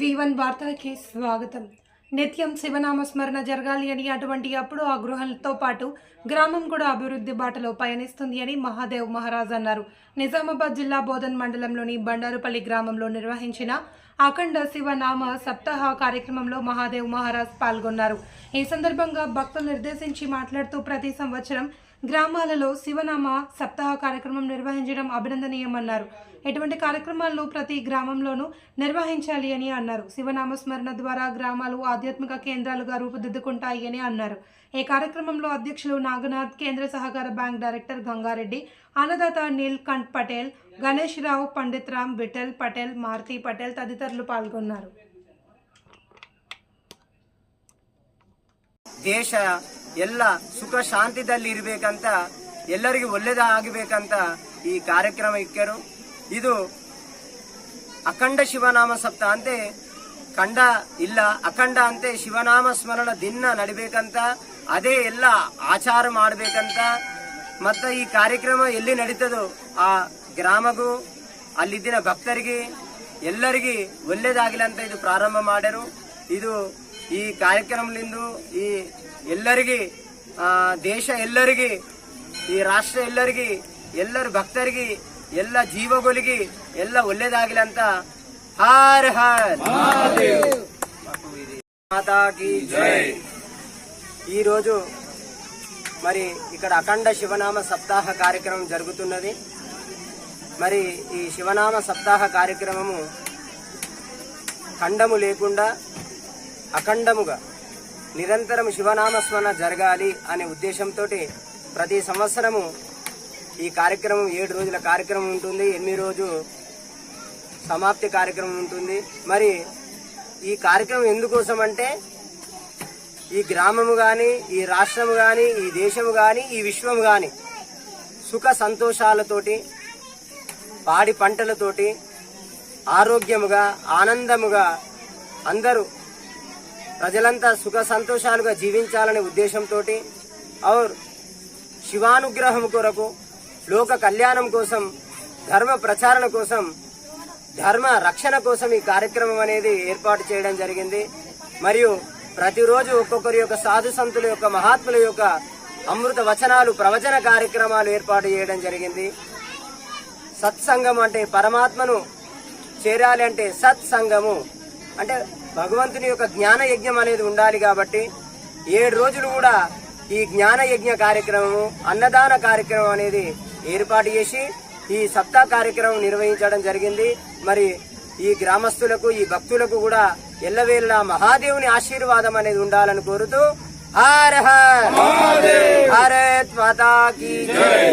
V one వార్తలకి స్వాగతం. నిత్యం శివనామ స్మరణ జరగాలి అని అటువంటి అప్పుడు ఆ గృహంతో పాటు గ్రామం కూడా అభివృద్ధి బాటలో పయనిస్తుంది అని మహాదేవ్ మహారాజ్ అన్నారు. నిజామాబాద్ జిల్లా బోధన్ మండలంలోని బండారుపల్లి గ్రామంలో నిర్వహించిన అఖండ శివనామ సప్తాహ కార్యక్రమంలో మహాదేవ్ మహారాజ్ పాల్గొన్నారు. ఈ సందర్భంగా భక్తులు నిర్దేశించి మాట్లాడుతూ ప్రతి సంవత్సరం గ్రామాలలో శివనామ సప్తాహ కార్యక్రమం నిర్వహించడం అభినందనీయమన్నారు. ఎటువంటి కార్యక్రమాలను ప్రతి గ్రామంలోనూ నిర్వహించాలి అని అన్నారు. శివనామ స్మరణ ద్వారా గ్రామాలు ఆధ్యాత్మిక కేంద్రాలుగా రూపుదిద్దుకుంటాయి అని అన్నారు. ఈ కార్యక్రమంలో అధ్యక్షులు నాగనాథ్ కేంద్ర సహకార బ్యాంక్ డైరెక్టర్ గంగారెడ్డి అన్నదాత నీల్ కంఠ్ పటేల్ గణేష్ రావు పండిత్ రామ్ విఠల్ పటేల్ మారుతి పటేల్ తదితరులు పాల్గొన్నారు. ದೇಶ ಎಲ್ಲ ಸುಖ ಶಾಂತಿದಲ್ಲಿ ಇರಬೇಕಂತ, ಎಲ್ಲರಿಗೂ ಒಳ್ಳೇದ ಆಗಬೇಕಂತ ಈ ಕಾರ್ಯಕ್ರಮ ಇಕ್ಕರು ಇದು ಅಖಂಡ ಶಿವನಾಮ ಸಪ್ತ ಅಂತೆ, ಖಂಡ ಇಲ್ಲ, ಅಖಂಡ ಅಂತೆ ಶಿವನಾಮ ಸ್ಮರಣ ದಿನ ನಡಿಬೇಕಂತ, ಅದೇ ಎಲ್ಲ ಆಚಾರ ಮಾಡಬೇಕಂತ, ಮತ್ತು ಈ ಕಾರ್ಯಕ್ರಮ ಎಲ್ಲಿ ನಡೀತದೋ ಆ ಗ್ರಾಮಗೂ, ಅಲ್ಲಿದ್ದಿನ ಭಕ್ತರಿಗೆ, ಎಲ್ಲರಿಗೆ ಒಳ್ಳೇದಾಗಿಲ್ಲ ಅಂತ ಇದು ಪ್ರಾರಂಭ ಮಾಡ್ಯಾರು. ಇದು ಈ ಕಾರ್ಯಕ್ರಮದಿಂದ ಈ ಎಲ್ಲರಿಗೆ ಆ, ದೇಶ ಎಲ್ಲರಿಗೆ ಈ ರಾಷ್ಟ್ರ ಎಲ್ಲರಿಗೆ ಎಲ್ಲರ ಭಕ್ತರಿಗೆ ಎಲ್ಲ ಜೀವಗಳಿಗೆ ಎಲ್ಲ ಒಳ್ಳೇದಾಗಲಿ ಅಂತ ಹಾರ್ ಹಾರ್ మాతాకి జై ఈ రోజు మరి ఇక్కడ అఖండ శివనామ సప్తాహ కార్యక్రమం జరుగుతున్నది మరి ఈ శివనామ సప్తాహ కార్యక్రమము ఖండము లేకుండా అఖండముగా నిరంతరం శివనామస్మరణ జరగాలి అనే ఉద్దేశంతో ప్రతి సంవత్సరము ఈ కార్యక్రమం ఏడు రోజుల కార్యక్రమం ఉంటుంది ఎనిమిది రోజు సమాప్తి కార్యక్రమం ఉంటుంది. మరి ఈ కార్యక్రమం ఎందుకోసం అంటే ఈ గ్రామము కానీ ఈ రాష్ట్రము కానీ ఈ దేశము కానీ ఈ విశ్వము కానీ సుఖ సంతోషాలతోటి పాడి పంటలతోటి ఆరోగ్యముగా ఆనందముగా అందరూ ప్రజలంతా సుఖ సంతోషాలుగా జీవించాలనే ఉద్దేశంతో ఔర్ శివానుగ్రహం కొరకు లోక కళ్యాణం కోసం ధర్మ ప్రచారణ కోసం ధర్మ రక్షణ కోసం ఈ కార్యక్రమం అనేది ఏర్పాటు చేయడం జరిగింది. మరియు ప్రతిరోజు ఒక్కొక్కరి యొక్క సాధు సంతుల యొక్క మహాత్ముల యొక్క అమృత వచనాలు ప్రవచన కార్యక్రమాలు ఏర్పాటు చేయడం జరిగింది. సత్సంగం అంటే పరమాత్మను చేరాలి అంటే సత్సంగము. అంటే భగవంతుని యొక్క జ్ఞాన యజ్ఞం అనేది ఉండాలి కాబట్టి ఏడు రోజులు కూడా ఈ జ్ఞాన యజ్ఞ కార్యక్రమము అన్నదాన కార్యక్రమం అనేది ఏర్పాటు చేసి ఈ సప్తా కార్యక్రమం నిర్వహించడం జరిగింది. మరి ఈ గ్రామస్తులకు ఈ భక్తులకు కూడా ఎల్లవేళ మహాదేవుని ఆశీర్వాదం అనేది ఉండాలని కోరుతూ హర హర్. భారత్ మాతా కీ జై.